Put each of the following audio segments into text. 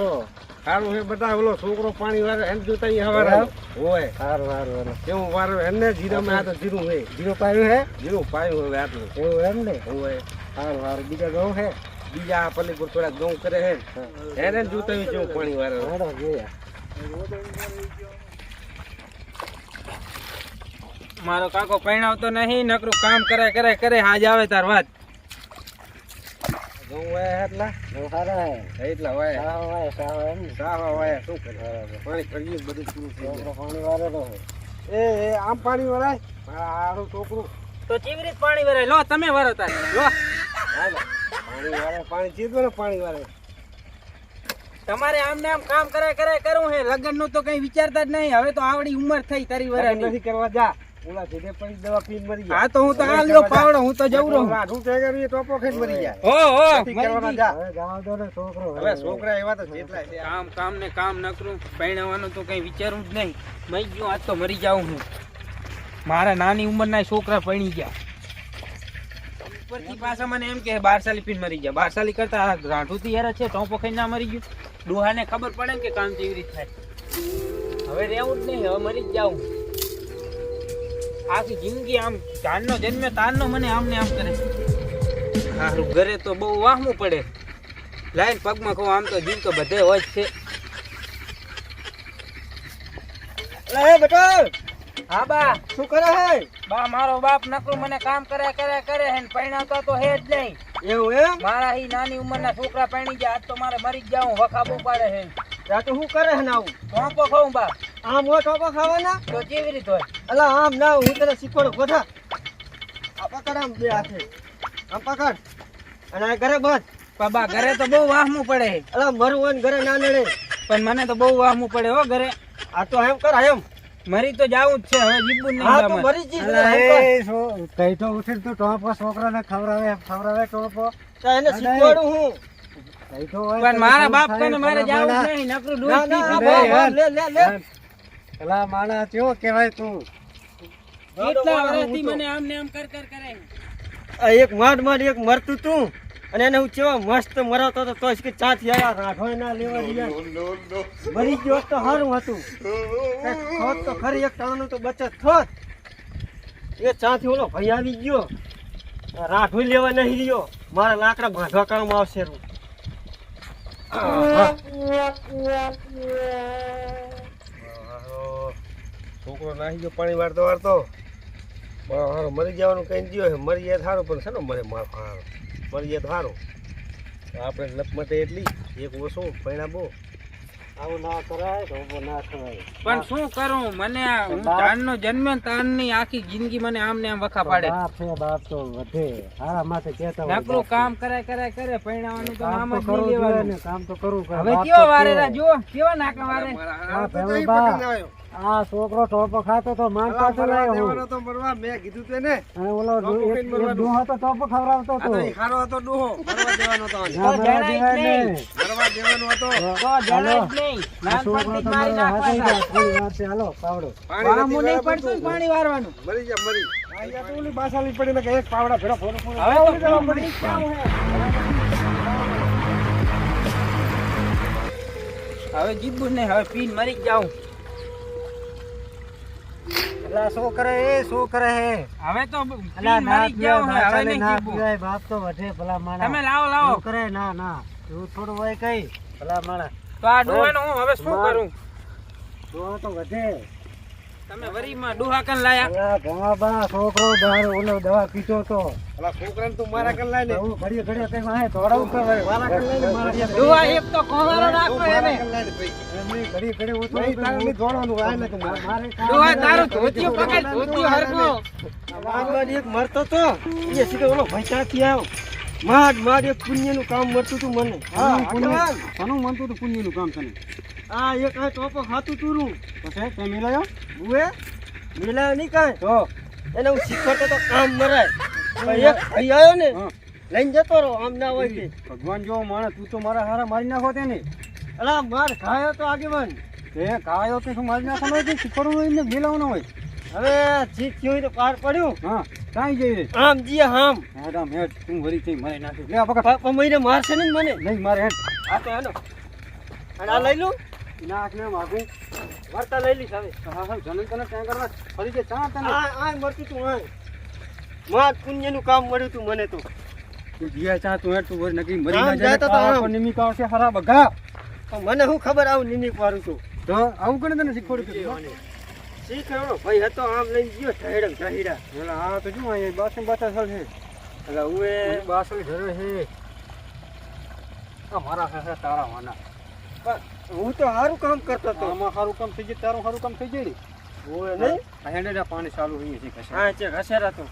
છો? સારું છે બધા ઓલો છોકરો પાણી વાળે એમ જોતા ઈ હવારે? હોય. સારું સારું હાલો કેવું વારે એને જીરા માં આ તો જીરું હે. જીરો પાયું હે? જીરું પાયું હવે આટલું. એવું એમ ને? હોય. સારું સારું બીજા ઘઉં હે? બીજા આ પલ્લી પર થોડા ઘઉં કરે હે. એને જોતા ઈ કેવું પાણી વારે. હાડો જોયા. મારો કાકો પૈણાવતો નહીં નકરું કામ કરે કરે કરે હાજ આવે તાર વાત. વાયા એટલા? સારા હે એટલા વાયા સાહો વાય સાહો એમ ને? સાવા વાયા શું કરે પાણી કરીએ બધું પૂરું થઈ છોકરો પાણી વાળેલો હે એ આમ પાણી વરાય? મારા હારું છોકરું. તો ચીવી રીત પાણી વરાય? લો તમે વરો તાર. લો. પાણી વાળે પાણી ચીધો ને પાણી વાળે. તમારે આમ ને આમ કામ કરે કરે કરવું હે. લગ્નનું તો કઈ વિચારતા જ નહીં. હવે તો આવડી ઉંમર થઈ તારી લગ્ન નથી કરવા જા. ઓલા સીધે પડી દવા પીન મરી ગયા. હા તો હું તો આ લ્યો પાવડો હું તો જઉં રહું. ગયું ટોપો ખાઈને મરી જાય હો હો નથી કરવાના હવે જવા દો ને છોકરો હવે છોકરા એવા તો જેટલા કામ કામ ને કામ ન કરું પરણાવવાનું તો કઈ વિચારવું જ નહીં. મરી ગયું આજ તો મરી જાઉં હું. મારા નાની ઉંમરના છોકરા પરણી ગયા. ઉપરથી પાછા મને એમ કે બારસાલી પીન મરી ગયા. બારસાલી કરતા રાઠુથી યાર છે ટોપો ખાઈને ના મરી ગયું. ડોહાને ખબર પડે ને કે કામ કેવી રીતે થાય. હવે રહેવું જ નહીં હવે મરી જ જાઉં. આખી જિંદગી આમ ચાંદનો જન્મે તારનો મને આમને આમ કરે. હારું ઘરે તો બહુ વાહમું પડે. લાઈન પગમાં કહું આમ તો જીવ તો બધે હોય જ છે. લે હે હા બા. શું કરે હે? બા મારો બાપ નકરું મને કામ કરે કરે કરે હે ને તો હે જ નહીં. એવું એમ? મારા હી નાની ઉંમરના છોકરા પૈણી ગયા આજ તો મારે મરી જ જાઉં વખા બહુ પાડે હે. ત્યાં તો શું કરે હે નાવું? કોણ તો ખાઉં બા. આમ હોય ટોપા ખાવાના? તો કેવી રીતે હોય? અલા આમ ના હું તને શીખવાડું. ગોઠા આ પકડ આમ બે હાથે. આમ પકડ. અને ઘરે બસ બાબા ઘરે તો બહુ વાહમું પડે હે અલા મરવું હોય ને ઘરે ના નડે. પણ મને તો બહુ વાહમું પડે હો ઘરે. આ તો એમ કર એમ. મરી તો જાવું જ છે હવે જીબુ નહીં હા તો મારે. મરી જી કઈ તો ઉઠી તું ટોપો છોકરાને ખવડાવે ખવડાવે ટોપો તો એને શીખવાડું હું. કઈ તો હોય પણ મારા બાપ કને મારે જાવું નહીં નકરું લે લે લે. પેલા માણા કેવો કહેવાય તું? કેટલા વર્ષથી મને આમ ને આમ કર કર કરે. આ એક માંડ માંડ એક મરતું તું અને એને હું કેવા મસ્ત મરાવતો હતો તો કે ચાથી આવ્યા રાઠોય ના લેવા દીધા મરી ગયો તો સારું હતું. થોત તો ખરી એક ટાણું તો બચત થોત એ ચાથી ઓલો ભાઈ આવી ગયો. રાઠોય લેવા નહીં રહ્યો. મારા લાકડા બાંધવા કામ આવશે રૂ. છોકરો નાહી ગયો પાણી વાળતો વાળતો. હારો મરી જવાનું કઈ ગયો હે મરી જાય સારું પણ છે ને મરે મારો હારો. મરી જાય તો સારું આપણે લપમતે એટલી એક ઓછું પૈણા બહુ. આવું ના કરાય તો ના થવાય પણ શું કરું? મને હું તારનો જન્મ્યો તારની આખી જિંદગી મને આમ ને આમ વખા પાડે. બાપ છે બાપ તો વધે. હારા માથે કહેતા હોય નકરું કામ કરે કરે કરે. પરણાવવાનું તો નામ તો જ નહીં લેવાનું. કામ તો કરવું હવે બાપ વારે રા જો કેવા નાકા વારે? આ ભેળું બા, આ છોકરો ટોપો ખાતો તો માન પાછો લાવ્યો હું તો મરવા મેં કીધું તે ને અને ઓલો. ડોહો તો ટોપો ખવડાવતો હતો તો ખારો હતો ડોહો મરવા દેવાનો હતો. મરવા. નહીં. મરવા દેવાનો હતો તો જણાય જ નહીં નાનપણથી મારી નાખવાના. જાય. છે, હાલો પાવડો પાણી નહીં પડતું પાણી વારવાનું મરી જા મરી આયા તો ઓલી બાસાલી પડી ને કે એક પાવડા ભેળો ફોન ફોન હવે તો જવા મરી જ હે. હવે જીબુ નહીં હવે પીન મરી જ જાઉં એટલે આ શું કરે એ? શું કરે હે હવે તો અલા, ના હવે નહીં બાપ તો વધે ભલા માણા. તમે લાવો લાવો. એવું કરે? ના ના. તું થોડું હોય કઈ ભલા માણા. તો આ ડોવાનું હું હવે શું કરું? ડોવા તો વધે. તમે વરીમાં ડોહા કન લાયા? અલા, બા છોકરો દારૂ ઓલો દવા પીતો તો. અલા છોકરાને તું મારા કર લાય ને. હું ઘડીએ ઘડીએ તે હવે. મારા કર લાય મારા કર એક તો એને. એમની તારે દોડવાનું ને મારે ડોહા. તારું ધોતિયું પકડ ધોતિયું મરતો તો. એ સીધો ઓલો ભાઈ ચાથી આવ્યો માંડ માંડ એક પુણ્યનું કામ મળતું તું મને. કોનું મનતું હતું પુણ્યનું કામ તને? આ એક આ ટોપો ખાતું તુરું પછી તે મિલાયો? બુએ મિલાયો નહીં કાંઈ? તો? એને હું શીખવાડતો તો કામ મરાય. એક ભાઈ આવ્યો ને. લઈને જતો રહો આમ ના હોય કે. ભગવાન જો માણસ તું તો મારા હારા મારી નાખો તેને. અલા માર ખાયો તો આગેવાન. તે કાયો તે શું મારી નાખવાનો હોય શીખવાડવું હોય ને મિલાવવાનો હોય. હવે જીત થયું હોય તો પાર પડ્યું. હા. કાંઈ જઈએ આમ જીએ આમ મેડમ હેડ તું વરી થઈ મારી નાખી. લે પકડ પણ મહિને મારશે ને મને. નહીં મારે હેડ. આ તો એનો અને આ લઈ લઉં નાખ ને માગું. વર્તા લઈ લઈશ હવે. હા હા જનન તને ત્યાં કરવા. ફરી જે ચા તને. આ આ મરતી તું આ માં પુણ્યનું કામ મળ્યું તું મને તો. તું જીયા ચા તું હેડ તું વર નકી મરી ના જાય તો તા આમ. તો નિમિક આવશે. હરા બગા. મને હું ખબર આવું નિમિક વાળું છું તો આવું કોને તને શીખવાડ્યું તું? શીખવાડો. ભાઈ હતો આમ લઈને ગયો ઢહેડમ ઢહીડા એટલે તો શું અહીંયા બાસણ સળ છે એટલે હું એ બાસણ ઘરે છે. આ મારા હાથે તારા વાના હું તો સારું કામ કરતો હતો. આમાં સારું કામ થઈ જાય તારું સારું કામ થઈ જાય ઓય નહીં આ પાણી ચાલુ હોય છે હા ઘસેરા. તો.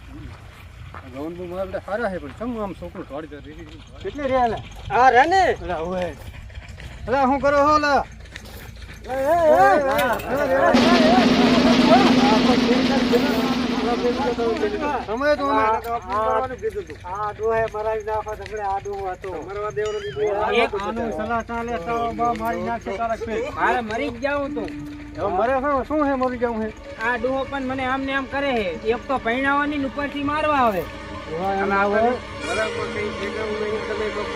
ગૌન બુ મારા સારા છે પણ ચમ આમ છોકરો થોડી જતી કેટલે રહ્યા આ રે ને. ઓય અલા કરો હો લા. સમય તો આ ડોહે મરાવી નાખો તગડે આ હતો મરવા દેવનો એક આનું સલાહ ચાલે તો બા મારી નાખશે તારા પે મારે મરી જ જાવું તું. મરે શું હે મરી જવું હે આ ડોહો પણ મને આમ ને આમ કરે હે એક તો પૈણાવાની ઉપરથી મારવા આવે. બરાબર કઈ તમે કોક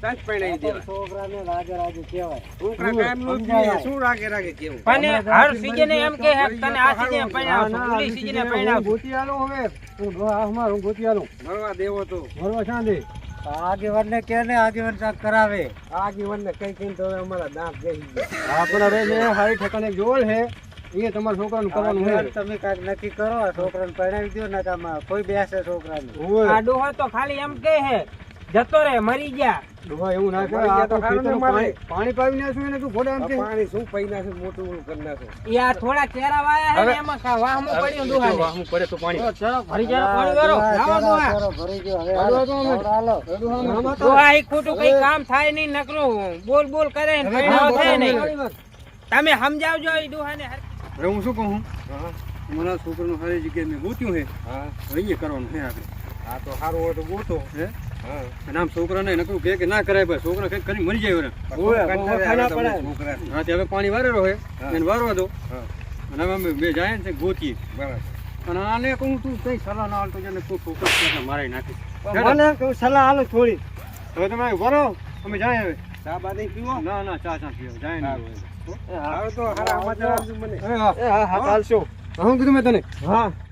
પરણાવો તાજ દેવા. છોકરાને રાગે રાગે કહેવાય. છોકરા કાયમનું જ શું રાગે રાગે કેવું પણ હર સીઝને એમ કે હે, તને આ સીઝને પૈણાવશું ના, ના, ઓલી સીઝને પૈણાવશું ગોતી આલું હવે. હું ડોહા હું ગોતી આલું. મરવા દેવો તો. ભરવા ચાંદે આગેવાન ને કે ને આગેવાન ચાક કરાવે. આગેવાન ને કઈ કઈ તો અમારા દાંત બેસી ગયા. આપણા રે ને હારી જોલ હે એ તમારા છોકરાનું કરવાનું હોય તમે કાંઈક નક્કી કરો છોકરાને પરણાવી દો ને કોઈ બેસે છોકરાને. આ ડોહો તો ખાલી એમ કે હે જતો રે મરી ગયા. ડોહા એવું ના કરે આ તો ખેતરનું પાણી પાણી પાવી નાખ્યું એને તું ઘોડા એમ પાણી શું પૈ નાખે મોટું ઓલું કરી નાખો. આ થોડા કેરા વાયા હે ને એમાં કા વાહમું પડ્યું ડોહાને વાહું પડે તો પાણી. ભરી જાય પાણી વાળો લાવો ડોહા હાલો તો અમે. ડોહા એક ખોટું કઈ કામ થાય નહીં નકરું બોલ બોલ કરે ને પૈણાવો થાય નહીં. તમે સમજાવજો એ ડોહાને હર- હવે હું શું કહું મારા છોકરાનું સારી જગ્યાએ મેં ગોત્યું હે. હા. હવે અહીંયા કરવાનું હે આપણે આ તો સારું હોય તો ગોતો. હા? અને આમ છોકરાને નકરું કે કે ના કરાય ભાઈ છોકરા કઈ કરી મરી જાય હા તે હવે પાણી વારેલો હે. એને વારવા દો. અને હવે અમે બે જાય ને ગોતીએ. બરાબર. અને આને કહું તું કઈ સલાહ ના હાલતો છે ને તું છોકરા કરીને મારી નાખી. મને કહું સલાહ હાલો થોડી. હવે તમે વરો અમે જાય હવે. ચા બા નહીં પીવો? ના ના ચા ચા પીવો જાય ને હવે. તો હારા મને. હા હા હાલશો હું કીધું મેં તને. હા.